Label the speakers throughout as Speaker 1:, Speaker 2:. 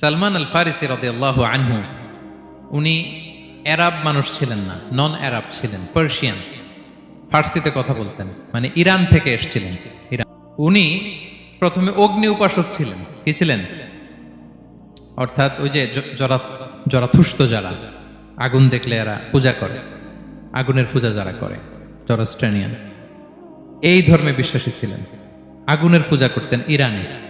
Speaker 1: সালমান আল ফারিসি রদিয়াল্লাহ আনহু, উনি অ্যারাব মানুষ ছিলেন না নন অ্যারাব ছিলেন, পার্সিয়ান। ফার্সিতে কথা বলতেন মানে ইরান থেকে এসেছিলেন। ইরান উনি প্রথমে অগ্নি উপাসক ছিলেন। কি ছিলেন? অর্থাৎ ওই যে জরা জরাথুষ্ট যারা, আগুন দেখলে এরা পূজা করে, আগুনের পূজা যারা করে জরাস্ট্রানিয়ান এই ধর্মে বিশ্বাসী ছিলেন। আগুনের পূজা করতেন ইরানে।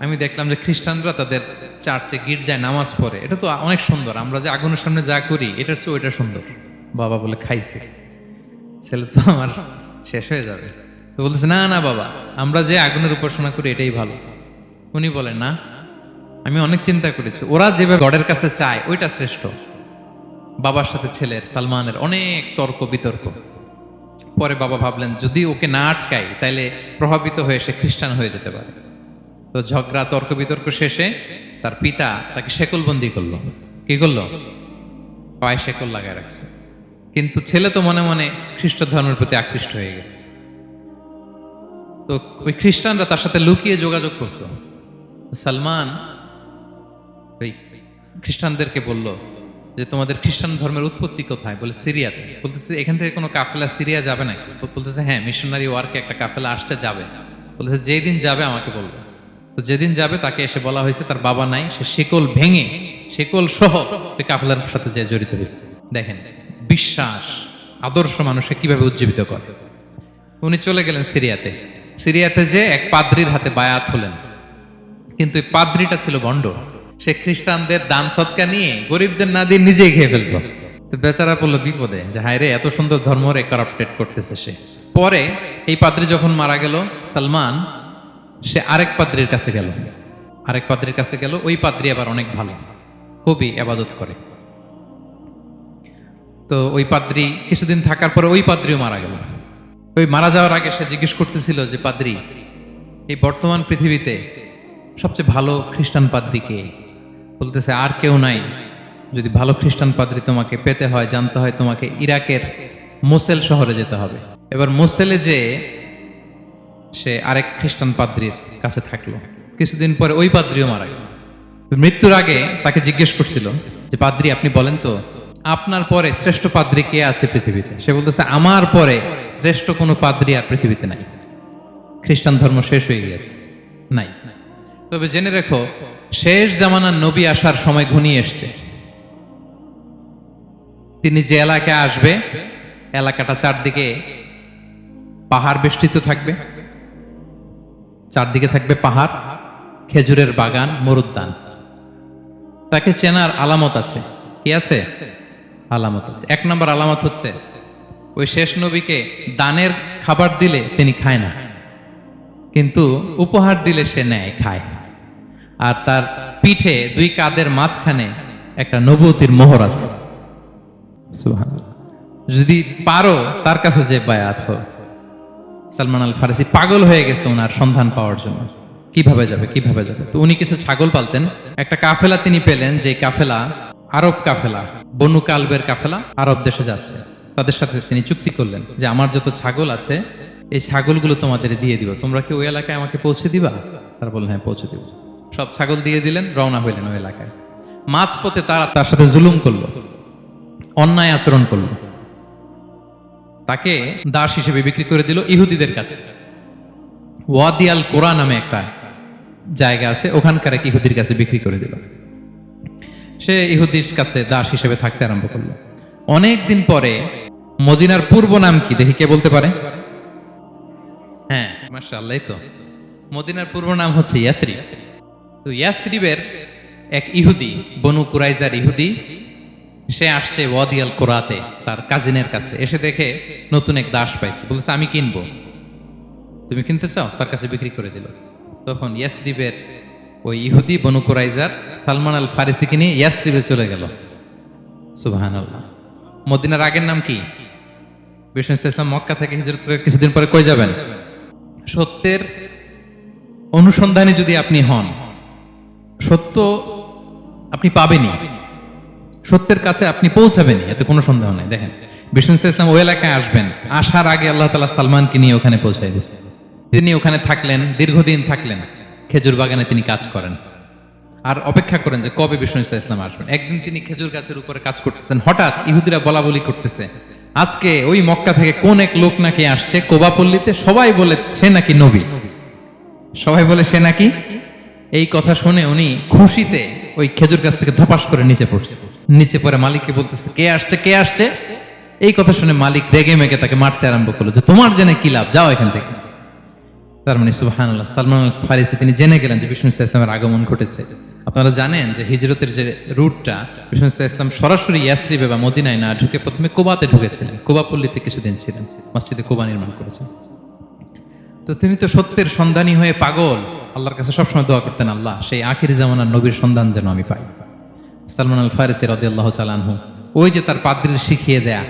Speaker 1: আমি দেখলাম যে খ্রিস্টানরা তাদের চার্চে গির্জায় নামাজ পড়ে। এটা তো অনেক সুন্দর। আমরা যে আগুনের সামনে যা করি, এটার চেয়ে ওইটা সুন্দর। বাবা বলে, খাইছে। ছেলে তো আমার শেষ হয়ে যাবে। তো বলতেছে, না না বাবা, আমরা যে আগুনের উপাসনা করি, এটাই ভালো। উনি বলেন না, আমি অনেক চিন্তা করেছি। ওরা যেভাবে গডের কাছে চায়, ওইটা শ্রেষ্ঠ। বাবার সাথে ছেলের, সালমানের অনেক তর্ক, বিতর্ক। পরে বাবা ভাবলেন, যদি ওকে না আটকাই, তাইলে প্রভাবিত হয়ে সে খ্রিস্টান হয়ে যেতে পারে। তো ঝগড়া তর্ক বিতর্ক শেষে তার পিতা তাকে শেকলবন্দি করল। কি করল? পায়ে শেকল লাগায় রাখছে। কিন্তু ছেলে তো মনে মনে খ্রিস্ট ধর্মের প্রতি আকৃষ্ট হয়ে গেছে। তো ওই খ্রিস্টানরা তার সাথে লুকিয়ে যোগাযোগ করত। সালমান ওই খ্রিস্টানদেরকে বলল যে, তোমাদের খ্রিস্টান ধর্মের উৎপত্তি কোথায়? বলে, সিরিয়াতে। বলতেছে, এখান থেকে কোনো কাফেলা সিরিয়া যাবে না বলতেছে হ্যাঁ মিশনারি ওয়ার্কে একটা কাফেলা আসতে যাবে। বলতেছে যেদিন যাবে আমাকে বলবে। তো যেদিন যাবে তাকে এসে বলা হয়েছে, তার বাবা নাই, সে শেকল ভেঙে, শেকল সহ ওই কাফেলার সাথে যে জড়িত হয়েছে। দেখেন, বিশ্বাস, আদর্শ মানুষকে কীভাবে উজ্জীবিত করে। উনি চলে গেলেন সিরিয়াতে। সিরিয়াতে যে এক পাদ্রির হাতে বায়াত হলেন। কিন্তু এই পাদ্রিটা ছিল ভণ্ড সে খ্রিস্টানদের দান সৎকা নিয়ে গরিবদের না দিয়ে নিজেই খেয়ে ফেলতো তো বেচারা পড়ল বিপদে। যে হায় রে, এত সুন্দর ধর্ম রে কারাপ্টেড করতেছে সে। পরে এই পাদ্রি যখন মারা গেল, সালমান সে আরেক পাদ্রির কাছে গেল। আরেক পাদ্রির কাছে গেল, ওই পাদ্রি আবার অনেক ভালো, খুবই আবাদত করে। তো ওই পাদ্রি কিছুদিন থাকার পরে ওই পাদ্রিও মারা গেল। ওই মারা যাওয়ার আগে সে জিজ্ঞেস করতেছিল যে, পাদ্রি, এই বর্তমান পৃথিবীতে সবচেয়ে ভালো খ্রিস্টান পাদ্রি কে? বলতেছে, আর কেউ নাই। যদি ভালো খ্রিস্টান পাদ্রি তোমাকে পেতে হয়, জানতে হয় তোমাকে ইরাকের মোসেল শহরে যেতে হবে। এবার মোসেলে যে সে আরেক খ্রিস্টান পাদ্রির কাছে থাকল। কিছুদিন পরে ওই পাদ্রিও মারা গেল। মৃত্যুর আগে তাকে জিজ্ঞেস করছিল যে, পাদ্রি, আপনি বলেন তো, আপনার পরে শ্রেষ্ঠ পাদ্রি কে আছে পৃথিবীতে? সে বলতেছে, আমার পরে শ্রেষ্ঠ কোনো পাদ্রি আর পৃথিবীতে নাই। খ্রিস্টান ধর্ম শেষ হয়ে গিয়েছে, নাই। তবে জেনে রেখো, শেষ জামানার নবী আসার সময় ঘনিয়ে এসছে। তিনি যে এলাকায় আসবে, এলাকাটা চারদিকে পাহাড় বেষ্টিত থাকবে। চারদিকে থাকবে পাহাড়, খেজুরের বাগান, মরুদ্যান। তাকে চেনার আলামত আছে। কি আছে? আলামত আছে। এক নম্বর আলামত হচ্ছে, ওই শেষ নবীকে দানের খাবার দিলে তিনি খায় না। কিন্তু উপহার দিলে সে নেয় খায়। আর তার পিঠে দুই কাদের মাঝখানে একটা নবতির মোহর আছে। যদি পারো, তার কাছে যে বায়াত হোক। সালমান আল ফারসি পাগল হয়ে গেছে ওনার সন্ধান পাওয়ার জন্য। কীভাবে যাবে কীভাবে যাবে? তো উনি কিছু ছাগল পালতেন। একটা কাফেলা তিনি পেলেন, যে কাফেলা আরব কাফেলা, বনু কালবের কাফেলা আরব দেশে যাচ্ছে। তাদের সাথে তিনি চুক্তি করলেন যে আমার যত ছাগল আছে, এই ছাগলগুলো তোমাদের দিয়ে দিব। তোমরা কি ওই এলাকায় আমাকে পৌঁছে দিবা? তারা বললেন হ্যাঁ পৌঁছে দিব। সব ছাগল দিয়ে দিলেন, রওনা হইলেন ওই এলাকায়। মাঝপথে তারা তার সাথে জুলুম করল, অন্যায় আচরণ করল। তাকে দাস হিসেবে বিক্রি করে দিল ইহুদিদের কাছে। ওয়াদিয়াল কোরআ নামে একটা জায়গা আছে, ওখানকার এক ইহুদির কাছে বিক্রি করে দিল। সে ইহুদির কাছে দাস হিসেবে থাকতে আরম্ভ করল। অনেক দিন পরে মদিনার পূর্ব নাম কি? দেখি কে বলতে পারে? হ্যাঁ মাশাআল্লাহ, এই তো। মদিনার পূর্ব নাম হচ্ছে ইয়াসরিব। তো ইয়াসরিবের এক ইহুদি, বনু কুরাইজার ইহুদি সে আসছে ওয়াদিয়াল কোরাতে, তার কাজিনের কাছে। এসে দেখে নতুন এক দাস পাইছে। বলছে আমি কিনবো। তুমি কিনতে চাও? তার কাছে বিক্রি করে দিল। তখন ইয়াসরিবের ওই ইহুদি বনু কুরাইজার সালমান আল ফারিসিকে নিয়ে ইয়াসরিবে চলে গেল। সুবাহান মদিনার আগের নাম কি? বিষ্ণু মক্কা থেকে হিজরত করে কিছুদিন পরে কই যাবেন? সত্যের অনুসন্ধানে যদি আপনি হন, সত্য আপনি পাবেনই। সত্যের কাছে আপনি পৌঁছাবেন এতে কোনো সন্দেহ নেই। দেখেন, বিষ্ণু ইসলাম ওই এলাকায় আসবেন, আসার আগে আল্লাহ তালা সালমানকে নিয়ে ওখানে পৌঁছাই দিচ্ছে তিনি ওখানে থাকলেন, দীর্ঘদিন থাকলেন, খেজুর বাগানে তিনি কাজ করেন। আর অপেক্ষা করেন যে কবে বিষ্ণু ইসা ইসলাম আসবেন। একদিন তিনি খেজুর গাছের উপরে কাজ করতেছেন, হঠাৎ ইহুদিরা বলা বলি করতেছে, আজকে ওই মক্কা থেকে কোন এক লোক নাকি আসছে কোবাপল্লিতে, সবাই বলে, সে নাকি নবী? সবাই বলে, সে নাকি? এই কথা শুনে উনি খুশিতে ওই খেজুর গাছ থেকে ধপাস করে নিচে পড়ছে। নিচে পরে মালিককে বলতেছে, কে আসছে কে আসছে? এই কথা শুনে মালিক রেগে মেগে তাকে মারতে আরম্ভ করল যে, তোমার জেনে কি লাভ? যাও এখান থেকে। তার মানে সুবাহান আল্লাহ সালমান ফারিসি তিনি জেনে গেলেন যে বিষ্ণু ইসলামের আগমন ঘটেছে। আপনারা জানেন যে হিজরতের যে রুটটা, বিষ্ণু ইসলাম সরাসরি ইয়াসরিবে বা মদিনায় না ঢুকে প্রথমে কোবাতে ঢুকেছিলেন। কোবাপল্লীতে কিছুদিন ছিলেন, মসজিদে কোবা নির্মাণ করেছেন। তো তিনি তো সত্যের সন্ধানী হয়ে পাগল। আল্লাহর কাছে সবসময় দোয়া করতেন, আল্লাহ, সেই আখির জামানার নবীর সন্ধান যেন আমি পাই। সালমান আল ফারিসি রদি আল্লাহ চালানহু ওই যে তার পাদ্রির শিখিয়ে দেয়া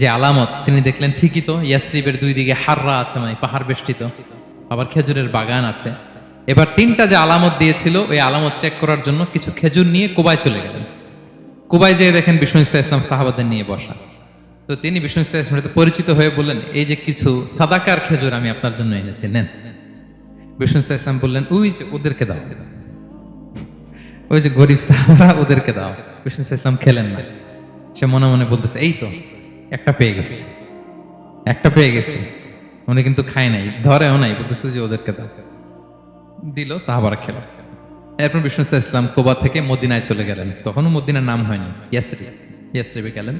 Speaker 1: যে আলামত, তিনি দেখলেন ঠিকই তো, ইয়াসরিবের দুই দিকে হাররা আছে মানে পাহাড় বেষ্টিত, আবার খেজুরের বাগান আছে। এবার তিনটা যে আলামত দিয়েছিল, ওই আলামত চেক করার জন্য কিছু খেজুর নিয়ে কোবায় চলে গেলেন। কোবায় যেয়ে দেখেন বিষ্ণু ইসা ইসলাম সাহাবাদের নিয়ে বসা। তো তিনি বিষ্ণু ইসা ইসলামের পরিচিত হয়ে বললেন, এই যে কিছু সাদাকার খেজুর আমি আপনার জন্য এনেছি, নেন। বিষ্ণু ইসা ইসলাম বললেন, ওই যে ওদেরকে দাও। ওই যে গরিব সাহাবারা ওদেরকে দাও। ইসা ইসলাম খেলেন না। সে মনে মনে বলতেছে, এই তো, একটা পেয়ে গেছে। একটা পেয়ে গেছে। উনি কিন্তু খায় নাই, ধরেও নাই, বলতেছে যে ওদেরকে দাও। দিল, সাহাবারা খেল। এরপর বিষ্ণু ইসা ইসলাম কোবা থেকে মদিনায় চলে গেলেন। তখনও মদিনার নাম হয়নি ইয়াসরি ইয়াসরিবে গেলেন।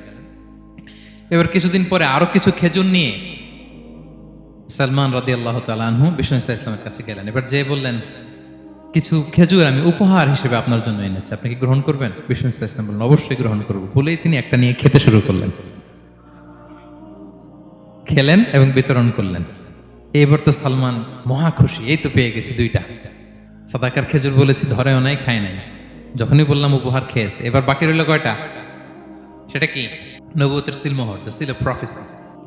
Speaker 1: এবার কিছুদিন পরে আরও কিছু খেজুর নিয়ে সালমান রাদি আল্লাহ তালু বিষ্ণু ইসা ইসলামের কাছে গেলেন। এবার যে বললেন কিছু খেজুর আমি উপহার হিসেবে আপনার জন্য এনেছি। আপনি কি গ্রহণ করবেন? বিষ্ণু ইসলাম বললেন, অবশ্যই গ্রহণ করব। বলেই তিনি একটা নিয়ে খেতে শুরু করলেন। খেলেন এবং বিতরণ করলেন। এবার তো সালমান মহা খুশি, এই তো পেয়ে গেছি দুইটা। সাদাকার খেজুর বলেছি, ধরেও নাই, খায় নাই। যখনই বললাম উপহার খেয়েছে, এবার বাকি রইল কয়টা? সেটা কি? নবুতের সিলমোহর দ্য সিল অফ প্রফেসি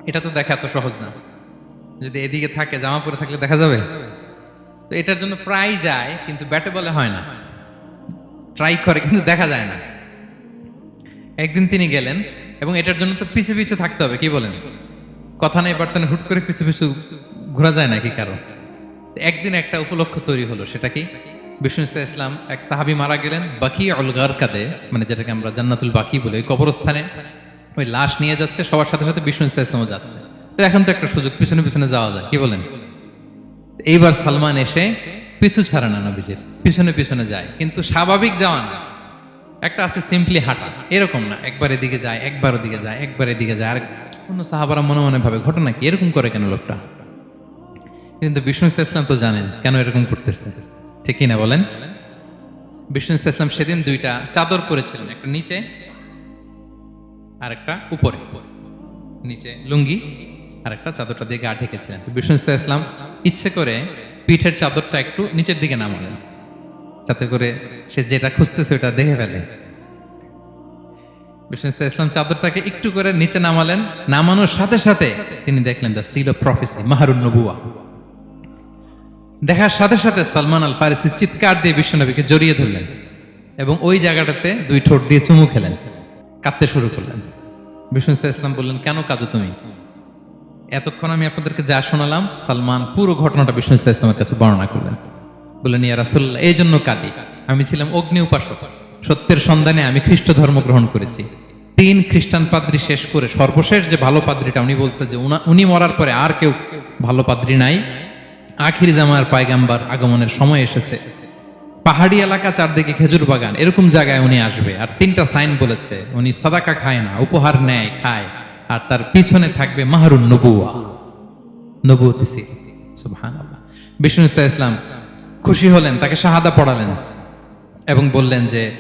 Speaker 1: এটা তো দেখা এত সহজ না। যদি এদিকে থাকে, জামা পরে থাকলে দেখা যাবে? তো এটার জন্য প্রায় যায়, কিন্তু ব্যাটে বলে হয় না। ট্রাই করে, কিন্তু দেখা যায় না। একদিন তিনি গেলেন, এবং এটার জন্য তো পিছে পিছে থাকতে হবে, কি বলেন? কথা নেই বার্তানে হুট করে পিছু পিছু ঘোরা যায় নাকি কারও? একদিন একটা উপলক্ষ তৈরি হলো, সেটা কি? বিষ্ণু ইসা ইসলাম এক সাহাবি মারা গেলেন বাকি অলগার কাদে মানে যেটাকে আমরা জান্নাতুল বাকি বলে, ওই কবরস্থানে। ওই লাশ নিয়ে যাচ্ছে, সবার সাথে সাথে বিষ্ণু ইসা ইসলামও যাচ্ছে। তো এখন তো একটা সুযোগ, পিছনে পিছনে যাওয়া যায়, কি বলেন? এইবার সালমান এসে পিছু ছাড়ে না নবীজির, পিছনে পিছনে যায়। কিন্তু স্বাভাবিক যাওয়া না একটা আছে সিম্পলি হাঁটা, এরকম না, একবার এদিকে যায়, একবার ওদিকে যায়, একবার এদিকে যায়। আর অন্য সাহাবারা মনে মনে ভাবে, ঘটনা কি? এরকম করে কেন লোকটা? কিন্তু বিষ্ণু ইসলাম তো জানেন কেন এরকম করতেছে। ঠিকই না বলেন? বিষ্ণু ইসলাম সেদিন দুইটা চাদর পরেছিলেন, একটা নিচে আর একটা উপরে। নিচে লুঙ্গি আর একটা চাদরটা দিয়ে গা ঢেকেছিলেন। বিষ্ণু ইসলাম ইচ্ছে করে পিঠের চাদরটা একটু নিচের দিকে নামালেন। যাতে করে সে যেটা খুঁজতেছে ওটা দেখে ফেলে। ইসলাম চাদরটাকে একটু করে নিচে নামালেন। নামানোর সাথে সাথে তিনি দেখলেন দ্য সিল অফ প্রফেসি মাহারুন নবুয়া দেখার সাথে সাথে সালমান আল ফারিসি চিৎকার দিয়ে বিশ্বনবীকে জড়িয়ে ধরলেন এবং ওই জায়গাটাতে দুই ঠোঁট দিয়ে চুমু খেলেন কাঁদতে শুরু করলেন। বিষ্ণু ইসলাম বললেন, কেন কাঁদো তুমি? এতক্ষণ আমি আপনাদেরকে যা শোনালাম, সালমান পুরো ঘটনাটা বিষ্ণু ইসলামের কাছে বর্ণনা করলেন। বললেন, ইয়া রাসুল্লাহ এই জন্য কাঁদি। আমি ছিলাম অগ্নি উপাসক। সত্যের সন্ধানে আমি খ্রিস্ট ধর্ম গ্রহণ করেছি। তিন খ্রিস্টান পাদ্রি শেষ করে সর্বশেষ যে ভালো পাদ্রীটা উনি বলছে যে উনা- মরার পরে আর কেউ ভালো পাদ্রী নাই। আখির জামার পায়গাম্বার আগমনের সময় এসেছে। পাহাড়ি এলাকা চারদিকে খেজুর বাগান। এরকম জায়গায় উনি আসবে। আর তিনটা সাইন বলেছে, উনি সাদাকা খায় না, উপহার নেয়, খায়। আর তার পিছনে থাকবে মাহরুন নবুয়া। নবুয়তি সুবহানাল্লাহ। বিষ্ণু ইসা ইসলাম খুশি হলেন, তাকে শাহাদা পড়ালেন এবং বললেন যে,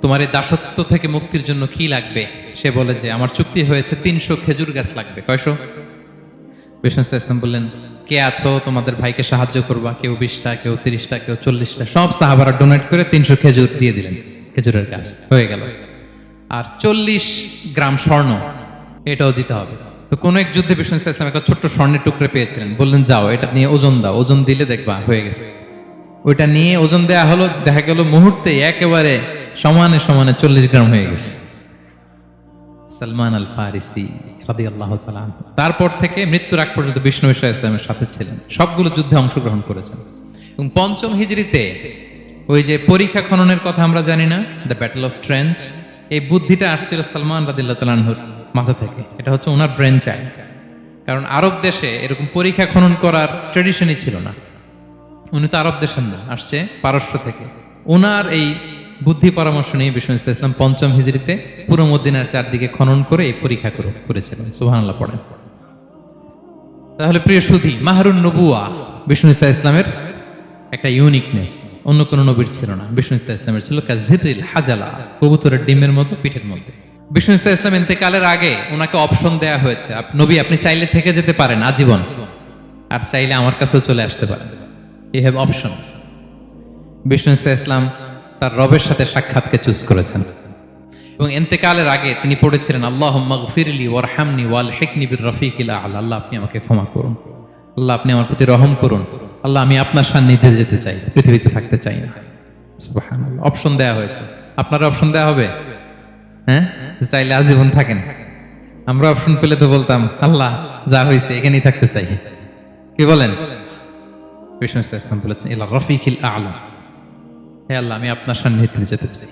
Speaker 1: তোমার এই দাসত্ব থেকে মুক্তির জন্য কি লাগবে? সে বলে যে, আমার চুক্তি হয়েছে তিনশো খেজুর গাছ লাগবে। কয়শো? বিষ্ণু ইসা ইসলাম বললেন, কে আছো? তোমাদের ভাইকে সাহায্য করবা? কেউ বিশটা, কেউ তিরিশটা, কেউ চল্লিশটা? সব সাহাবারা ডোনেট করে তিনশো খেজুর দিয়ে দিলেন, খেজুরের গাছ। হয়ে গেল। আর চল্লিশ গ্রাম স্বর্ণ এটাও দিতে হবে। তো কোন এক যুদ্ধে বিষ্ণু ইসলাম একটা ছোট্ট স্বর্ণের টুকরে পেয়েছিলেন। বললেন, যাও, এটা নিয়ে ওজন দাও, ওজন দিলে দেখবা হয়ে গেছে। ওইটা নিয়ে ওজন দেয়া হলো, দেখা গেল মুহূর্তে একেবারে সমানে সমানে চল্লিশ গ্রাম হয়ে গেছে। সালমান আল ফারিসি রাদি আল্লাহ তারপর থেকে মৃত্যুর আগ পর্যন্ত বিষ্ণু ইসা ইসলামের সাথে ছিলেন। সবগুলো যুদ্ধে অংশগ্রহণ করেছেন। এবং পঞ্চম হিজড়িতে ওই যে পরীক্ষা খননের কথা আমরা জানি না, দ্য ব্যাটল অফ ট্রেন্চ এই বুদ্ধিটা আসছিল সালমান রাদিল্লাহ তালানহুর মাথা থেকে। এটা হচ্ছে ওনার ব্রেন চাইল্ড কারণ আরব দেশে এরকম পরীক্ষা খনন করার ট্রেডিশনই ছিল না। উনি তো আরব দেশের না, আসছে পারস্য থেকে। ওনার এই বুদ্ধি পরামর্শ নিয়ে বিষ্ণু ইসলাম পঞ্চম হিজড়িতে পুরো মদিনার চারদিকে খনন করে এই পরীক্ষা করে, করেছিলেন। সুবহানাল্লাহ, পড়েন। তাহলে প্রিয় সুধি, মাহরুন নবুয়া বিষ্ণু ইসা ইসলামের একটা ইউনিকনেস অন্য কোনো নবীর ছিল না। বিষ্ণু ইসা ইসলামের ছিল কাজিরিল হাজালা, কবুতরের ডিমের মতো পিঠের মধ্যে। বিষ্ণু ইসা ইসলাম ইন্তেকালের আগে ওনাকে অপশন দেয়া হয়েছে। নবী, আপনি চাইলে থেকে যেতে পারেন, আজীবন। আর চাইলে আমার কাছেও চলে আসতে পারেন। ইউ হ্যাভ অপশন বিষ্ণু ইসা ইসলাম তার রবের সাথে সাক্ষাৎকে চুজ করেছেন। এবং এন্তেকালের আগে তিনি পড়েছিলেন আল্লাহ ফিরলি ওয়ারহামনি ওয়াল হেকনি বির রফিকিল আল্লাহ আল্লাহ আপনি আমাকে ক্ষমা করুন। আল্লাহ, আপনি আমার প্রতি রহম করুন। আল্লাহ, আমি আপনার সান্নিধ্যে যেতে চাই, পৃথিবীতে থাকতে চাই না। অপশন দেয়া হয়েছে। আপনার অপশন দেয়া হবে? হ্যাঁ? চাইলে আজীবন থাকেন। আমরা অপশন পেলে তো বলতাম, আল্লাহ, যা হয়েছে এখানেই থাকতে চাই। কি বলেন? বিষ্ণু ইসলাম বলেছেন ইলা রফিকিল আলা। হে আল্লাহ, আমি আপনার সান্নিধ্যে যেতে চাই।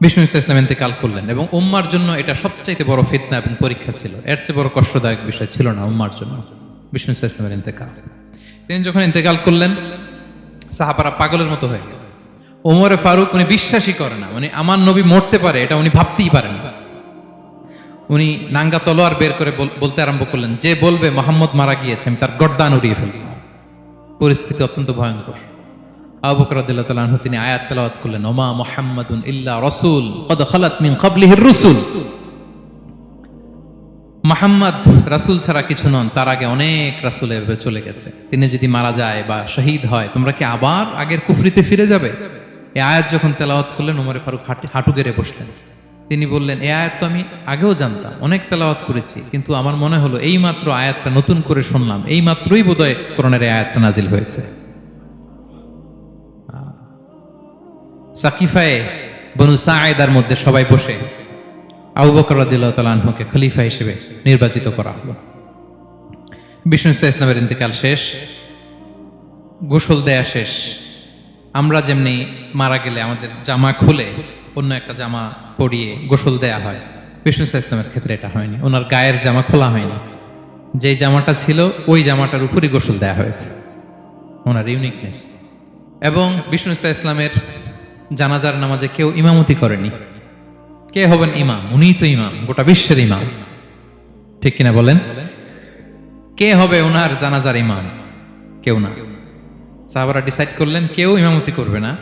Speaker 1: বিষ্ণু ইসলাম ইন্তেকাল করলেন এবং উম্মার জন্য এটা সবচাইতে বড় ফিতনা এবং পরীক্ষা ছিল। এর চেয়ে বড় কষ্টদায়ক বিষয় ছিল না উম্মার জন্য। বিষ্ণু ইসলামের ইন্তেকাল। তিনি যখন ইন্তেকাল করলেন, সাহাবারা পাগলের মতো হয়ে গেল ওমরে ফারুক উনি বিশ্বাসই করে না। মানে আমার নবী মরতে পারে, এটা উনি ভাবতেই পারেন উনি নাঙ্গা তলোয়ার বের করে বল- বলতে আরম্ভ করলেন, যে বলবে মোহাম্মদ মারা গিয়েছে, আমি তার গর্দান উড়িয়ে ফেলব। পরিস্থিতি অত্যন্ত ভয়ঙ্কর। আবু বকর রাদিয়াল্লাহু তাআলা তিনি আয়াত তেলাওয়াত করলেন, ওমা মুহাম্মাদুন ইল্লা রাসূল, কদ খালাত মিন ক্বাবলিহির রুসুল। মোহাম্মদ রাসূল ছাড়া কিছু নন, তার আগে অনেক রাসূল চলে গেছে। তিনি যদি মারা যায় বা শহীদ হয়, তোমরা কি আবার আগের কুফরিতে ফিরে যাবে? এই আয়াত যখন তেলাওয়াত করলেন ওমরে ফারুক হাঁটি- হাঁটু গেড়ে বসলেন। তিনি বললেন, এই আয়াত তো আমি আগেও জানতাম, অনেক তেলাওয়াত করেছি, কিন্তু আমার মনে হলো এই মাত্র আয়াতটা নতুন করে শুনলাম, এই মাত্রই বোধহয় কোরআনের এই আয়াতটা নাজিল হয়েছে। সাকিফায়ে বনু সায়েদার মধ্যে সবাই বসে আবু বকর রাদিল্লাহ তালাহকে খলিফা হিসেবে নির্বাচিত করা হলো। বিষ্ণু ইসা ইসলামের ইন্তেকাল শেষ, গোসল দেয়া শেষ আমরা যেমনি মারা গেলে আমাদের জামা খুলে অন্য একটা জামা পরিয়ে গোসল দেয়া হয়। বিষ্ণু ইসা ইসলামের ক্ষেত্রে এটা হয়নি। ওনার গায়ের জামা খোলা হয়নি। যেই জামাটা ছিল, ওই জামাটার উপরই গোসল দেয়া হয়েছে। ওনার ইউনিকনেস এবং বিষ্ণু ইসা ইসলামের জানাজার নামাজে কেউ ইমামতি করেনি। কে হবেন ইমাম? উনিই তো ইমাম, গোটা বিশ্বের ইমাম। ঠিক কিনা বলেন? কে হবে ওনার জানাজার ইমাম? কেউ না। সাহাবারা ডিসাইড করলেন, কেউ ইমামতি করবে না।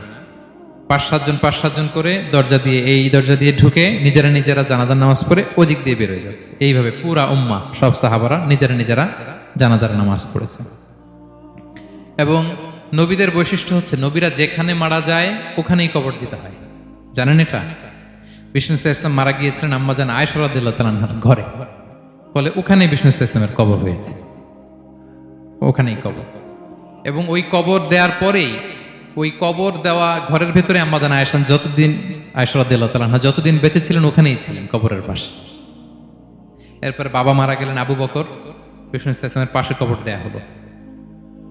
Speaker 1: পাঁচ সাতজন পাঁচ সাতজন করে দরজা দিয়ে, এই দরজা দিয়ে ঢুকে নিজেরা নিজেরা জানাজার নামাজ পড়ে ওদিক দিয়ে বেরোয় যাচ্ছে। এইভাবে পুরা উম্মা, সব সাহাবারা নিজেরা নিজেরা জানাজার নামাজ পড়েছে। এবং নবীদের বৈশিষ্ট্য হচ্ছে, নবীরা যেখানে মারা যায়, ওখানেই কবর দিতে হয়। জানেন এটা? বিষ্ণু ইসলাম মারা গিয়েছিলেন আম্মাজান আয়সরাদিল্লাহ তালানহার ঘরে। ফলে ওখানেই বিষ্ণু ইসলাম ইসলামের কবর হয়েছে। ওখানেই কবর। এবং ওই কবর দেওয়ার পরেই, ওই কবর দেওয়া ঘরের ভেতরে আম্মাজান আয়সান যতদিন আয়সরাদিল্লাহ তালানহা যতদিন বেঁচে ছিলেন, ওখানেই ছিলেন কবরের পাশে। এরপরে বাবা মারা গেলেন আবু বকর। বিষ্ণু ইসলাম ইসলামের পাশে কবর দেয়া হলো।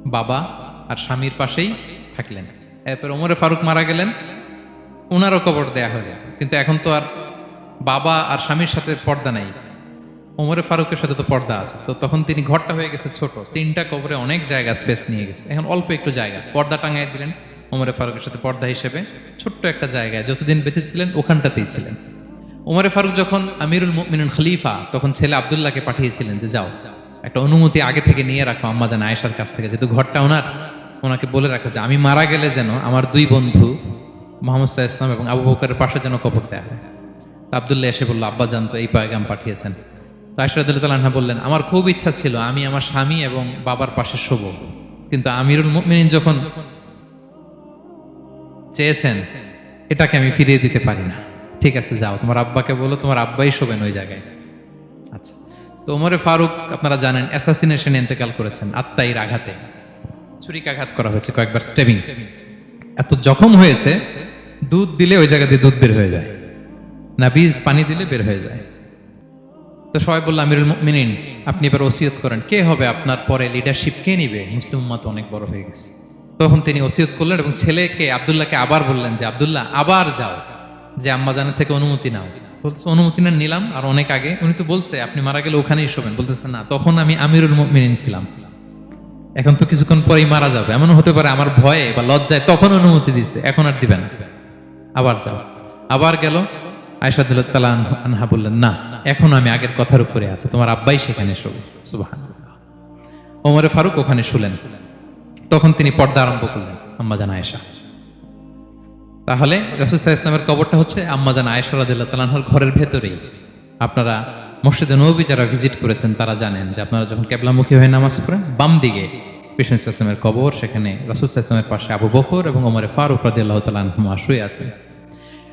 Speaker 1: বাবা আর স্বামীর পাশেই থাকলেন। এরপর ওমরে ফারুক মারা গেলেন। ওনারও কবর দেয়া হলো। কিন্তু এখন তো আর বাবা আর স্বামীর সাথে পর্দা নাই। ওমরে ফারুকের সাথে তো পর্দা আছে। তো তখন তিনি ঘরটা হয়ে গেছে ছোট। তিনটা কবরে অনেক জায়গা স্পেস নিয়ে গেছে। এখন অল্প একটু জায়গা। পর্দা টাঙায় দিলেন ওমরে ফারুকের সাথে পর্দা হিসেবে। ছোট্ট একটা জায়গায় যতদিন বেঁচে ছিলেন, ওখানটাতেই ছিলেন। ওমরে ফারুক যখন আমিরুল মুমিনুন খলিফা, তখন ছেলে আবদুল্লাহকে পাঠিয়েছিলেন যে, যাও, একটা অনুমতি আগে থেকে নিয়ে রাখো আম্মা জান আয়েশার কাছ থেকে। যেহেতু ঘরটা ওনার, ওনাকে বলে রাখো যে, আমি মারা গেলে যেন আমার দুই বন্ধু মোহাম্মদ সাহা ইসলাম এবং আবু বকরের পাশে যেন কবর দেয়া আবদুল্লাহ এসে বলল, আব্বা জান তো এই পায়গাম পাঠিয়েছেন। তো বললেন, আমার খুব ইচ্ছা ছিল আমি আমার স্বামী এবং বাবার পাশে শোবো। কিন্তু আমিরুল মুমিনিন যখন চেয়েছেন, এটাকে আমি ফিরিয়ে দিতে পারি না। ঠিক আছে, যাও, তোমার আব্বাকে বলো, তোমার আব্বাই শোবেন ওই জায়গায়। আচ্ছা তো ওমরে ফারুক, আপনারা জানেন অ্যাসাসিনেশন ইন্তেকাল করেছেন আত্মাইর আঘাতে। ছুরিকাঘাত করা হয়েছে কয়েকবার স্টেবিং এত জখম হয়েছে, দুধ দিলে ওই জায়গা দিয়ে দুধ বের হয়ে যায়। না বীজ পানি দিলে বের হয়ে যায়। তো সবাই বলল, আমিরুল মিনিন আপনি এবার ওসিয়ত করেন। কে হবে? আপনার পরে লিডারশিপ কে নিবে? মুসলিম উম্মাত অনেক বড় হয়ে গেছে। তখন তিনি ওসিয়ত করলেন এবং ছেলেকে আবদুল্লাহকে আবার বললেন যে, আবদুল্লাহ, আবার যাও। যে আম্মা জানের থেকে অনুমতি নাও। বলছে অনুমতি না, নিলাম। আর অনেক আগে উনি তো বলছে, আপনি মারা গেলে ওখানেই শোবেন। বলতেছে, না, তখন আমি আমিরুল মিনিন ছিলাম। এখন তো কিছুক্ষণ পরেই মারা যাবে। এমন হতে পারে আমার ভয়ে বা লজ্জায় তখন অনুমতি দিছে, এখন আর দিবেন আবার যাও। আবার গেল। আয়সা দিল তালা আনহা বললেন, না। এখন আমি আগের কথার উপরে আছে। তোমার আব্বাই সেখানে শোবে। সুবাহান ওমরে ফারুক ওখানে শুলেন। তখন তিনি পর্দা আরম্ভ করলেন, আম্মা জান আয়েশা। তাহলে রসুল্লাহ ইসলামের কবরটা হচ্ছে আম্মা জান আয়েশা রাদিল্লাহ তালানহর ঘরের ভেতরেই। আপনারা মসজিদে নবী যারা ভিজিট করেছেন, তারা জানেন যে আপনারা যখন কেবলামুখী হয়ে নামাজ পড়েন, বাম দিকে কৃষ্ণ ইসলামের কবর, সেখানে রসুল্লাহ ইসলামের পাশে আবু বকর এবং ওমরে ফারুক রাদিল্লাহ তালানহুমা শুয়ে আছেন।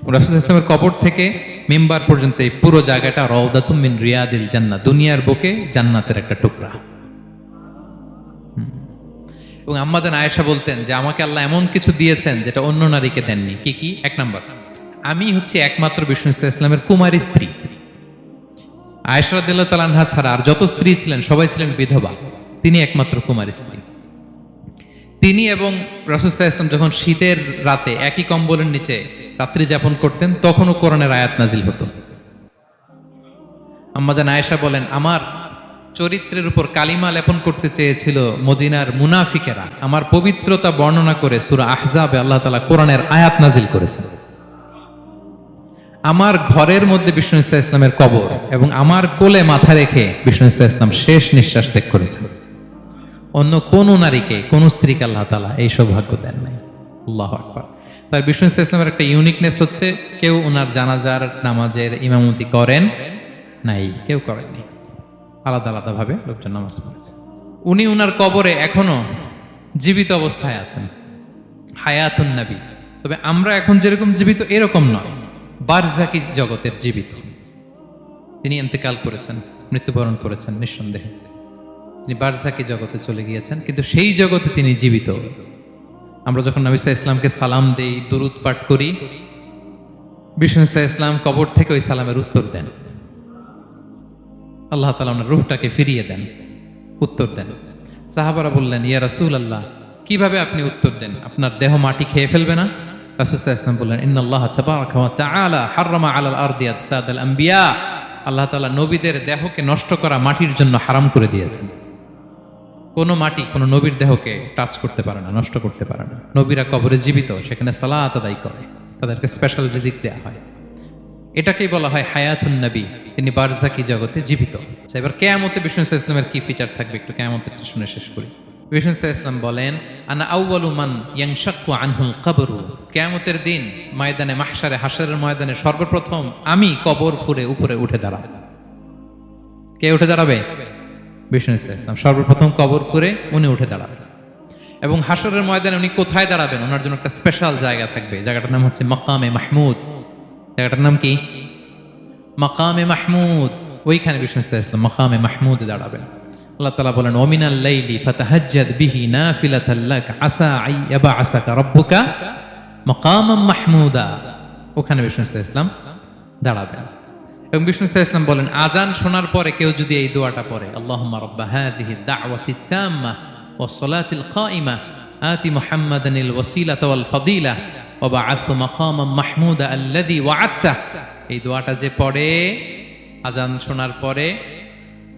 Speaker 1: রাসুল কবর থেকে মেম্বার পর্যন্ত এই পুরো জায়গাটা রওদাতুম মিন রিয়াদিল জান্নাত দুনিয়ার বুকে জান্নাতের একটা টুকরা। এবং আম্মাজান আয়েশা বলতেন যে, আমাকে আল্লাহ এমন কিছু দিয়েছেন যেটা অন্য নারীকে দেননি। কি কি? এক নম্বর। আমি হচ্ছে একমাত্র বিষ্ণু ইসলাম ইসলামের কুমারী স্ত্রী। আয়েশা রাদিল্লাহ তালানহা ছাড়া আর যত স্ত্রী ছিলেন, সবাই ছিলেন বিধবা। তিনি একমাত্র কুমারী স্ত্রী। তিনি এবং রসুল্লাহ ইসলাম যখন শীতের রাতে একই কম্বলের নিচে রাত্রি যাপন করতেন, তখনও কোরআনের আয়াত নাজিল হতো। আম্মাজান আয়েশা বলেন, আমার চরিত্রের উপর কালিমা লেপন করতে চেয়েছিল মদিনার মুনাফিকেরা। আমার পবিত্রতা বর্ণনা করে সুরা আহজাবে আল্লাহ তালা কোরআনের আয়াত নাজিল করেছেন। আমার ঘরের মধ্যে বিষ্ণু ইসলাম ইসলামের কবর এবং আমার কোলে মাথা রেখে বিষ্ণু ইসলাম ইসলাম শেষ নিঃশ্বাস ত্যাগ করেছেন। অন্য কোন নারীকে, কোন স্ত্রীকে আল্লাহ তালা এই সৌভাগ্য দেন নাই। আল্লাহ আকবর। তার বিষ্ণু ইসলাম ইসলামের একটা ইউনিকনেস হচ্ছে, কেউ ওনার জানাজার নামাজের ইমামতি করেন নাই, কেউ করেননি আলাদা আলাদা ভাবে লোকজন নামাজ পড়েছে। উনি উনার কবরে এখনও জীবিত অবস্থায় আছেন। হায়াতুন নবী। তবে আমরা এখন যেরকম জীবিত, এরকম নয় বারজাকি জগতের জীবিত। তিনি এন্তেকাল করেছেন, মৃত্যুবরণ করেছেন নিঃসন্দেহে। তিনি বারজাকি জগতে চলে গিয়েছেন, কিন্তু সেই জগতে তিনি জীবিত। আমরা যখন নবী সাল্লাল্লাহু ইসলামকে সালাম দেই, দরুদ পাঠ করি, বিষ্ণু সাল্লাল্লাহু ইসলাম কবর থেকে ওই সালামের উত্তর দেন। আল্লাহ তালা ওনার রূহটাকে ফিরিয়ে দেন, উত্তর দেন। সাহাবারা বললেন, ইয়া রাসূল আল্লাহ কীভাবে আপনি উত্তর দেন? আপনার দেহ মাটি খেয়ে ফেলবে না? সাল্লাল্লাহু ইসলাম বললেন আলাল আরদি আজসাদাল আম্বিয়া। আল্লাহ তাআলা নবীদের দেহকে নষ্ট করা মাটির জন্য হারাম করে দিয়েছেন। কোনো মাটি কোনো নবীর দেহকে টাচ করতে পারে না নষ্ট করতে পারে না। নবীরা কবরে জীবিত সেখানে সালাত আদায় করে তাদেরকে স্পেশাল রিজিক দেওয়া হয়। এটাকেই বলা হয় হায়াতুন নবী। তিনি বারজাকি জগতে জীবিত। আচ্ছা, এবার কেয়ামতে বিষ্ণু ইসলাম ইসলামের কি ফিচার থাকবে একটু কেয়ামতের শুনে শেষ করি। বিষ্ণু ইসলাম বলেন আনা আউয়ালু মান ইয়াংশাক্কু আনহুল কবরু। কেয়ামতের দিন ময়দানে মাহশারে হাসরের ময়দানে সর্বপ্রথম আমি কবর ফুরে উপরে উঠে দাঁড়াবো। কে উঠে দাঁড়াবে? বিষ্ণু ইসলাম সর্বপ্রথম কবর ফুরে উনি উঠে দাঁড়াবেন। এবং হাসরের ময়দানে উনি কোথায় দাঁড়াবেন? ওনার জন্য একটা স্পেশাল জায়গা থাকবে। জায়গাটার নাম হচ্ছে মকামে মাহমুদ। জায়গাটার নাম কি? মকামে মাহমুদ। ওইখানে বিষ্ণু ইসলাম মকামে মাহমুদ দাঁড়াবেন। আল্লাহ তালা বলেন, ওমিনাল লাইলি ফাতাহাজ্জাদ বিহি নাফিলাতাল্লাক আসা আই ইয়াবা আসাকা রব্বুকা মকামাম মাহমুদা। ওখানে বিষ্ণু ইসলাম দাঁড়াবেন। এবং বিষ্ণু ইসলাম বলেন, আজান শোনার পরে কেউ যদি এই দোয়াটা পড়ে, আল্লাহুম্মা রাব্বা হাদিহি দাওয়াতি তাম্মা ওয়াস সালাতিল কাইমা আতি মুহাম্মাদানিল ওয়াসিলাতা ওয়াল ফাদিলা ওয়া বাআথু মাকামাম মাহমুদা আল্লাযী ওয়া'আদতা। এই দোয়াটা যে পড়ে, আজান শোনার পরে,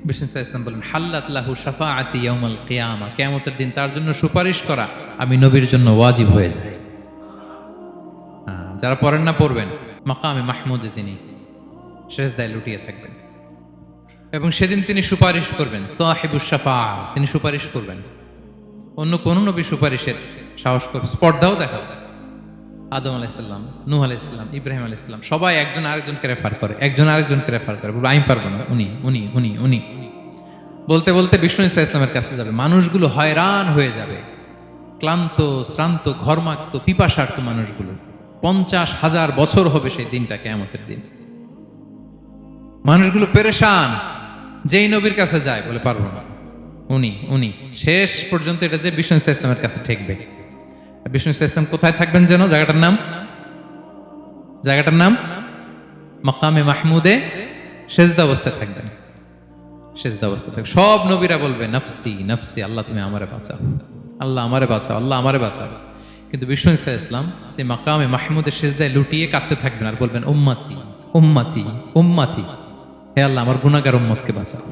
Speaker 1: বিষ্ণু ইসলাম বলেন, হাল্লাত লাহু শাফাআতি ইয়াউমাল কিয়ামা। কিয়ামতের দিন তার জন্য সুপারিশ করা, আমি নবীর জন্য ওয়াজিব হয়ে যায়। যারা পড়েন না, পড়বেন। মাকামে মাহমুদে তিনি। শেষ দায় লুটিয়ে থাকবেন। এবং সেদিন তিনি সুপারিশ করবেন সাহেবুস শাফা তিনি সুপারিশ করবেন। অন্য কোন নবী সুপারিশের সাহস করবে স্পর্ধাও দেখাবে আদম আলাইসাল্লাম নূহ আলাইসাল্লাম ইব্রাহিম আলাইসাল্লাম সবাই একজন আরেকজনকে রেফার করে একজন আরেকজনকে রেফার করে। বলবে, আমি পারব না। উনি উনি উনি উনি। বলতে বলতে বিষ্ণু ইসা ইসলামের কাছে যাবে। মানুষগুলো হয়রান হয়ে যাবে। ক্লান্ত শ্রান্ত ঘর্মাক্ত পিপাসার্থ মানুষগুলো। পঞ্চাশ হাজার বছর হবে সেই দিনটা কেমতের দিন। মানুষগুলো পেরেশান। যেই নবীর কাছে যায়, বলে পারব না। উনি উনি, শেষ পর্যন্ত এটা যে বিষ্ণু ইসা ইসলামের কাছে ঠেকবে। বিষ্ণু ইসলাম কোথায় থাকবেন যেন? জায়গাটার নাম? জায়গাটার নাম? মাকামে মাহমুদে সেজদা অবস্থায় থাকবেন। সেজদা অবস্থা থাকবে সব নবীরা বলবে, নফসি নফসি, আল্লাহ তুমি আমারে বাঁচাও। আল্লাহ আমারে বাঁচাও, আল্লাহ আমারে বাঁচাও। কিন্তু বিষ্ণু ইসা ইসলাম সেই মাকামে মাহমুদের সেজদায় লুটিয়ে কাঁদতে থাকবেন আর বলবেন, উম্মাতি উম্মাতি উম্মাতি। হে আল্লাহ, আমার গুনাগার উম্মতকে বাঁচাও।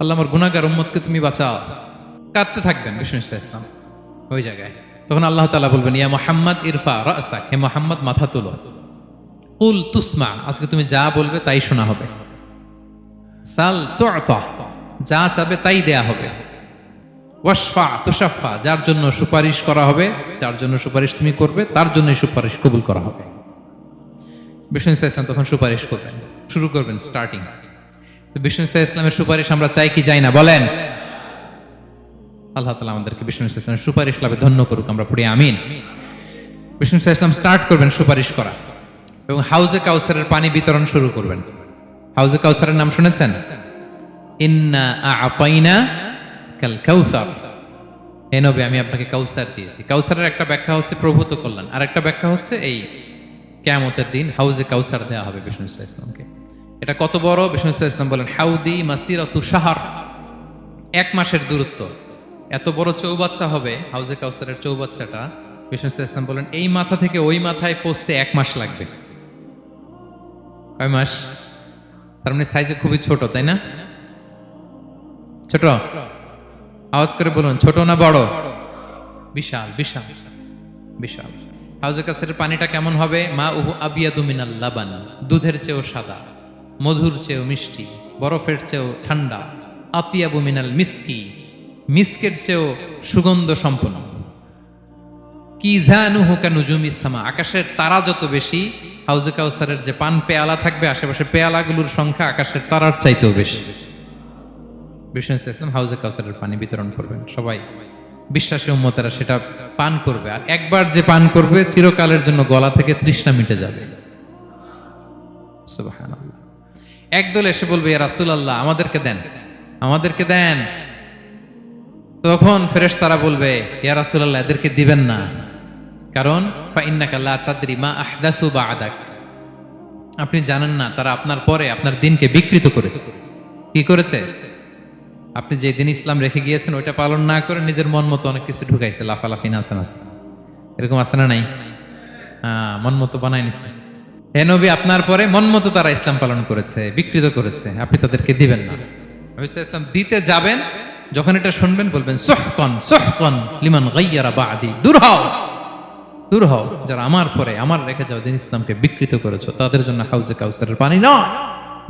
Speaker 1: আল্লাহ, আমার গুনাগার উম্মতকে তুমি বাঁচাও। কাঁদতে থাকবেন বিষ্ণু ইসলাম। ওই জায়গায়। তখন আল্লাহ তাআলা বলবেন, ইয়া মোহাম্মদ, ইরফা রাসাক। হে মোহাম্মদ, মাথা তোলো। কুল তুসমা, আজকে তুমি যা বলবে তাই শোনা হবে। সাল যা চাবে তাই দেয়া হবে। ওয়াশফা তুশাফা যার জন্য সুপারিশ করা হবে, যার জন্য সুপারিশ তুমি করবে, তার জন্য সুপারিশ কবুল করা হবে। বিষ্ণু ইসলাম তখন সুপারিশ করবেন। শুরু করবেন স্টার্টিং তো বিষ্ণু ইসা ইসলামের সুপারিশ আমরা চাই কি চাই না, বলেন। আল্লাহ তালা আমাদেরকে বিষ্ণু ইসা ইসলামের সুপারিশ লাভে ধন্য করুক, আমরা পড়ি আমিন। বিষ্ণু ইসা ইসলাম স্টার্ট করবেন সুপারিশ করা এবং হাউজে কাউসারের পানি বিতরণ শুরু করবেন। হাউজে কাউসারের নাম শুনেছেন? ইন্না আপাইনা কাল কাউসার। হে আমি আপনাকে কাউসার দিয়েছি। কাউসারের একটা ব্যাখ্যা হচ্ছে প্রভূত কল্যাণ। আর একটা ব্যাখ্যা হচ্ছে এই কেয়ামতের দিন হাউজে কাউসার দেওয়া হবে বিষ্ণু ইসা ইসলামকে। এটা কত বড়? বিষ্ণু ইসলাম বলেন, হাউদি মাসির সাহার এক মাসের দূরত্ব। এত বড় চৌবাচ্চা হবে, হাউজে কাউসারের চৌবাচ্চাটা, বিষ্ণু ইসা ইসলাম বলেন, এই মাথা থেকে ওই মাথায় পৌঁছতে এক মাস লাগবে। কয় মাস? তার মানে সাইজে খুবই ছোট, তাই না? ছোট? আওয়াজ করে বলুন, ছোট না বড়? বিশাল বিশাল বিশাল। হাউজে কাছের পানিটা কেমন হবে? মা উহু আবিয়া মিনাল লাবান, দুধের চেয়েও সাদা। মধুর চেয়েও মিষ্টি, বরফের চেয়েও ঠান্ডা, আতিয়াবু মিনাল মিসকি, মিসকের চেয়েও সুগন্ধ সম্পন্ন। কি জানুহু কানুজুমি সামা, আকাশের তারা যত বেশি, হাউজে কাউসারের যে পান পেয়ালা থাকবে, আশেপাশে পেয়ালাগুলোর সংখ্যা আকাশের তারার চাইতেও বেশি। বিষ্ণু ইসলাম হাউজে কাউসারের পানি বিতরণ করবেন, সবাই। বিশ্বাসী উম্মতেরা সেটা পান করবে, আর একবার যে পান করবে, চিরকালের জন্য গলা থেকে তৃষ্ণা মিটে যাবে। সুবহানাল্লাহ। একদল এসে বলবে রাসুল আল্লাহ আমাদেরকে দেন। আমাদেরকে দেন? তখন ফেরেশ তারা বলবে, ইয়া রাসূলুল্লাহ, এদেরকে দিবেন না। কারণ মা আপনি জানেন না, তারা আপনার পরে আপনার দিনকে বিকৃত করেছে। কি করেছে? আপনি যে দিন ইসলাম রেখে গিয়েছেন, ওইটা পালন না করে নিজের মন মতো অনেক কিছু ঢুকাইছে। লাফালাফি নাচা নাচ এরকম আছে না নাই? হ্যাঁ মন মতো বানাই নিছে। হে নবী, আপনার পরে মন মতো তারা ইসলাম পালন করেছে, বিকৃত করেছে, আপনি তাদেরকে দিবেন না। নবী ইসলাম দিতে যাবেন, যখন এটা শুনবেন বলবেন সোহকন সোহকন লিমান গাইয়ারা বাদি, দূর হও দূর হও, যারা আমার পরে আমার রেখে যাও দিন ইসলামকে বিকৃত করেছ, তাদের জন্য হাউজে কাউসারের পানি নয়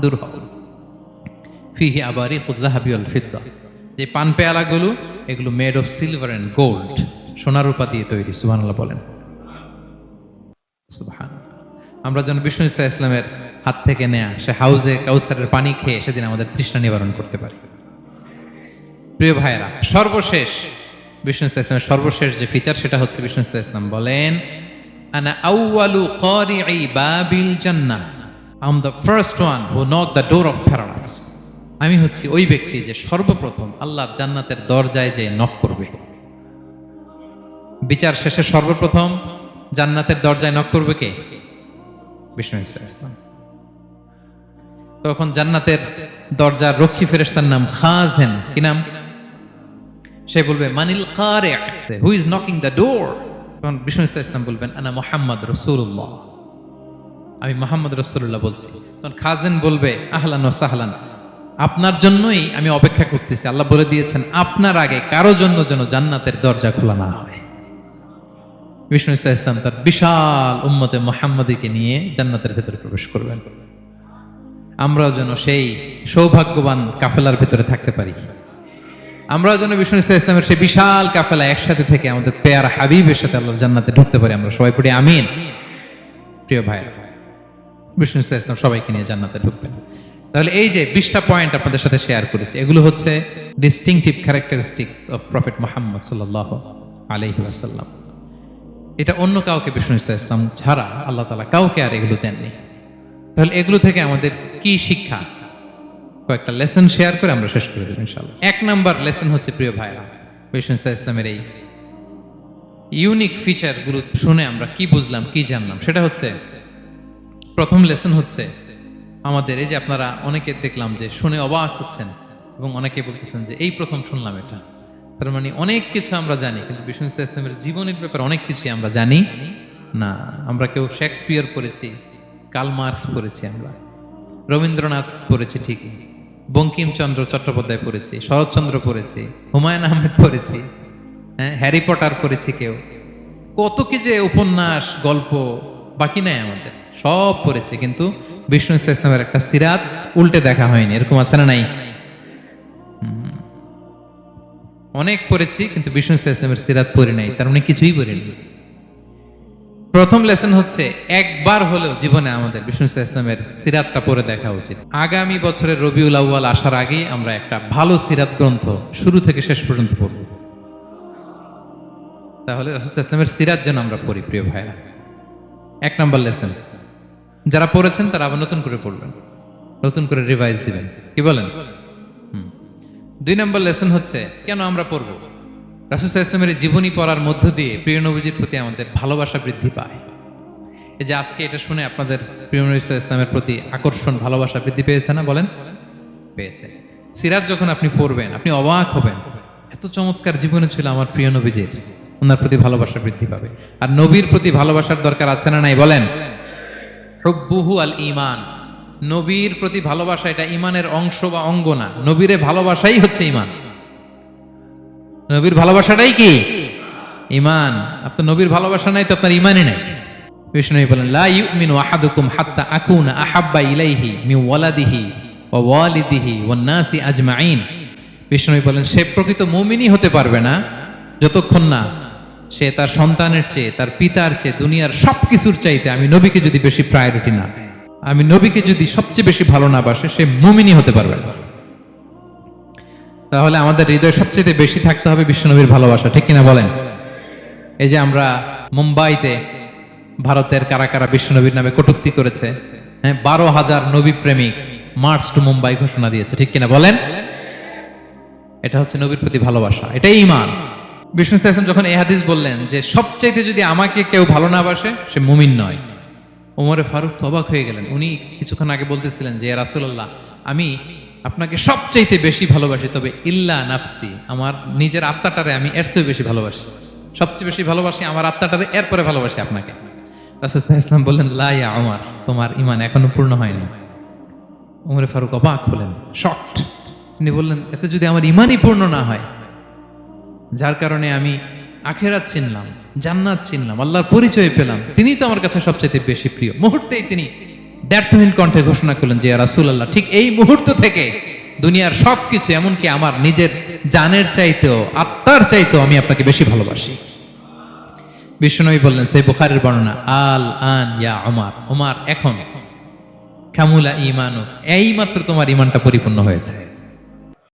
Speaker 1: দূর হও। ফিহি আবারি খুদ্দাহাবি অল ফিদ্দা, যে পান পেয়ালাগুলো, এগুলো made of silver and gold সোনার রূপা দিয়ে তৈরি, সুবহানাল্লাহ বলেন। সুবহান আমরা যেন বিষ্ণু ইসা ইসলামের হাত থেকে নেয়া, সে হাউজে কাউসারের পানি খেয়ে সেদিন আমাদের তৃষ্ণা নিবারণ করতে পারি। প্রিয় ভাইয়েরা, সর্বশেষ বিষ্ণু ইসা ইসলামের সর্বশেষ যে ফিচার সেটা হচ্ছে বিষ্ণু ইসা ইসলাম বলেন আউয়ালু বাবিল আম the first one door of আমি হচ্ছি ওই ব্যক্তি যে সর্বপ্রথম আল্লাহ জান্নাতের দরজায় যে নক করবে। বিচার শেষে সর্বপ্রথম জান্নাতের দরজায় নক করবে কে? বিষ্ণু ইসা ইসলাম। তখন জান্নাতের দরজার রক্ষী ফেরেশতার নাম খাজেন। কি নাম? সে বলবে, মানিল কারে। Who is knocking the door তখন বিষ্ণু ইসা ইসলাম বলবেন, আনা মোহাম্মদ রসুল্লাহ আমি মোহাম্মদ রসুল্লাহ বলছি। তখন খাজেন বলবে, আহলান ও সাহলান। আপনার জন্যই আমি অপেক্ষা করতেছি। আল্লাহ বলে দিয়েছেন, আপনার আগে কারও জন্য যেন জান্নাতের দরজা খোলা না হয়। বিষ্ণু ইসা ইসলাম তার বিশাল উম্মতে মোহাম্মদীকে নিয়ে জান্নাতের ভেতরে প্রবেশ করবেন। আমরাও যেন সেই সৌভাগ্যবান কাফেলার ভেতরে থাকতে পারি। আমরাও যেন বিষ্ণু ইসা ইসলামের সেই বিশাল কাফেলা একসাথে থেকে আমাদের পেয়ার হাবিবের সাথে আল্লাহ জান্নাতে ঢুকতে পারি। আমরা সবাই পড়ি আমিন। প্রিয় ভাই বিষ্ণু ইসা ইসলাম সবাইকে নিয়ে জান্নাতে ঢুকবেন। তাহলে এই যে বিশটা পয়েন্ট আপনাদের সাথে শেয়ার করেছি, এগুলো হচ্ছে distinctive characteristics of Prophet Muhammad সাল্লাহ আলহি আসাল্লাম এটা অন্য কাউকে বিষ্ণু ইসা ইসলাম ছাড়া আল্লাহ তালা কাউকে আর এগুলো দেননি। তাহলে এগুলো থেকে আমাদের কি শিক্ষা? কয়েকটা লেসন শেয়ার করে আমরা শেষ করে দেবো ইনশাল্লাহ এক নাম্বার লেসন হচ্ছে, প্রিয় ভাইরা বিষ্ণু ইসলামের এই ইউনিক ফিচারগুলো শুনে আমরা কি বুঝলাম, কি জানলাম? সেটা হচ্ছে, প্রথম লেসন হচ্ছে, আমাদের এই যে আপনারা অনেকে দেখলাম যে শুনে অবাক হচ্ছেন এবং অনেকে বলতেছেন যে এই প্রথম শুনলাম এটা। তার মানে অনেক কিছু আমরা জানি, কিন্তু বিষ্ণু ইসলামের জীবনের ব্যাপারে অনেক কিছুই আমরা জানি না, আমরা কেউ শেক্সপিয়ার পড়েছি কাল মার্কস পড়েছি আমরা, রবীন্দ্রনাথ পড়েছি ঠিকই, বঙ্কিমচন্দ্র চট্টোপাধ্যায় পড়েছি, শরৎচন্দ্র পড়েছি, হুমায়ুন আহমেদ পড়েছি হ্যাঁ হ্যারি পটার পড়েছি কেউ কত কি যে উপন্যাস, গল্প, বাকি নাই আমাদের, সব পড়েছে, কিন্তু বিষ্ণু ইসলামের একটা সিরাত উল্টে দেখা হয়নি, এরকম আছে না নাই। অনেক পড়েছি, কিন্তু বিষ্ণু ইসলামের সিরাত পড়ি নাই, তার মানে কিছুই পড়িনি প্রথম লেসন হচ্ছে, একবার হলেও জীবনে আমাদের বিষ্ণু ইসলামের সিরাতটা পড়ে দেখা উচিত। আগামী বছরের রবিউল আউ্য়াল আসার আগেই আমরা একটা ভালো সিরাত গ্রন্থ শুরু থেকে শেষ পর্যন্ত পড়ব। তাহলে রাসুল ইসলামের সিরাত যেন আমরা পড়ি, প্রিয় ভাইরা এক নম্বর লেসন যারা পড়েছেন তারা আবার নতুন করে পড়বেন, নতুন করে রিভাইজ দিবেন। কি বলেন। দুই নম্বর লেসন হচ্ছে, কেন আমরা পড়ব? রাসুল ইসলামের জীবনী পড়ার মধ্য দিয়ে প্রিয় নবীজির প্রতি আমাদের ভালোবাসা বৃদ্ধি পায়। এই যে আজকে এটা শুনে আপনাদের প্রিয় নবী ইসলামের প্রতি আকর্ষণ, ভালোবাসা বৃদ্ধি পেয়েছে না বলেন? পেয়েছে। সিরাজ যখন আপনি পড়বেন, আপনি অবাক হবেন, এত চমৎকার জীবনে ছিল আমার প্রিয় নবীজির, ওনার প্রতি ভালোবাসা বৃদ্ধি পাবে। আর নবীর প্রতি ভালোবাসার দরকার আছে না নাই বলেন? হুব্বুহু আল ইমান নবীর প্রতি ভালোবাসা এটা ইমানের অংশ বা অঙ্গ না। নবীরে ভালোবাসাই হচ্ছে ইমান। নবীর ভালোবাসাটাই কি? ইমান। আপনার নবীর ভালোবাসা নাই তো আপনার ইমানই নাই। বিষ্ণু বলেন লা ইউমিনু আহাদুকুম হাত্তা আকুনা আহাব্বা ইলাইহি মি ওয়ালাদিহি ওয়া ওয়ালিদিহি ওয়ান নাসি আজমাইন। বিষ্ণু বলেন সে প্রকৃত মুমিনই হতে পারবে না যতক্ষণ না সে তার সন্তানের চেয়ে তার পিতার চেয়ে দুনিয়ার সব কিছুর চাইতে আমি নবীকে যদি বেশি প্রায়োরিটি না দেই, আমি নবীকে যদি সবচেয়ে বেশি ভালো না বাসে, সে মুমিনই হতে পারবে তাহলে আমাদের হৃদয় সবচেয়ে বেশি থাকতে হবে বিশ্বনবীর ভালোবাসা, ঠিক কিনা বলেন? এই যে আমরা মুম্বাইতে ভারতের কারা কারা বিশ্বনবীর নামে কটুক্তি করেছে হ্যাঁ বারো হাজার নবী প্রেমিক মার্চ টু মুম্বাই ঘোষণা দিয়েছে, ঠিক কিনা বলেন? এটা হচ্ছে নবীর প্রতি ভালোবাসা, এটাই ইমান বিষ্ণু যখন এই হাদিস বললেন যে, সবচাইতে যদি আমাকে কেউ ভালো না বাসে, সে মুমিন নয়। ওমরে ফারুক তো অবাক হয়ে গেলেন। উনি কিছুক্ষণ আগে বলতেছিলেন যে রাসুল্লাহ আমি আপনাকে সবচাইতে বেশি ভালোবাসি, তবে ইল্লা নাফসি, আমার নিজের আত্মাটারে আমি এর চেয়ে বেশি ভালোবাসি। সবচেয়ে বেশি ভালোবাসি আমার আত্মাটারে, এরপরে ভালোবাসি আপনাকে। রাসুল ইসলাম বললেন লাইয়া আমার তোমার ইমান এখনও পূর্ণ হয়নি। ওমরে ফারুক অবাক হলেন শক্ট তিনি বললেন, এতে যদি আমার ইমানই পূর্ণ না হয়, যার কারণে আমি আখেরাত চিনলাম জান্নাত চিনলাম, আল্লাহর পরিচয় পেলাম। তিনি তো আমার কাছে সবচেয়ে বেশি প্রিয়। মুহূর্তেই তিনি ব্যর্থহীন কণ্ঠে ঘোষণা করলেন যে রাসুল আল্লাহ ঠিক এই মুহূর্ত থেকে দুনিয়ার সব কিছু এমনকি আমার নিজের জানের চাইতেও, আত্মার চাইতেও আমি আপনাকে বেশি ভালোবাসি। বিষ্ণুনবী বললেন সেই বুখারের বর্ণনা, আল আন ইয়া ওমার ওমার এখন, কামুলা ইমানু এই মাত্র তোমার ইমানটা পরিপূর্ণ হয়েছে।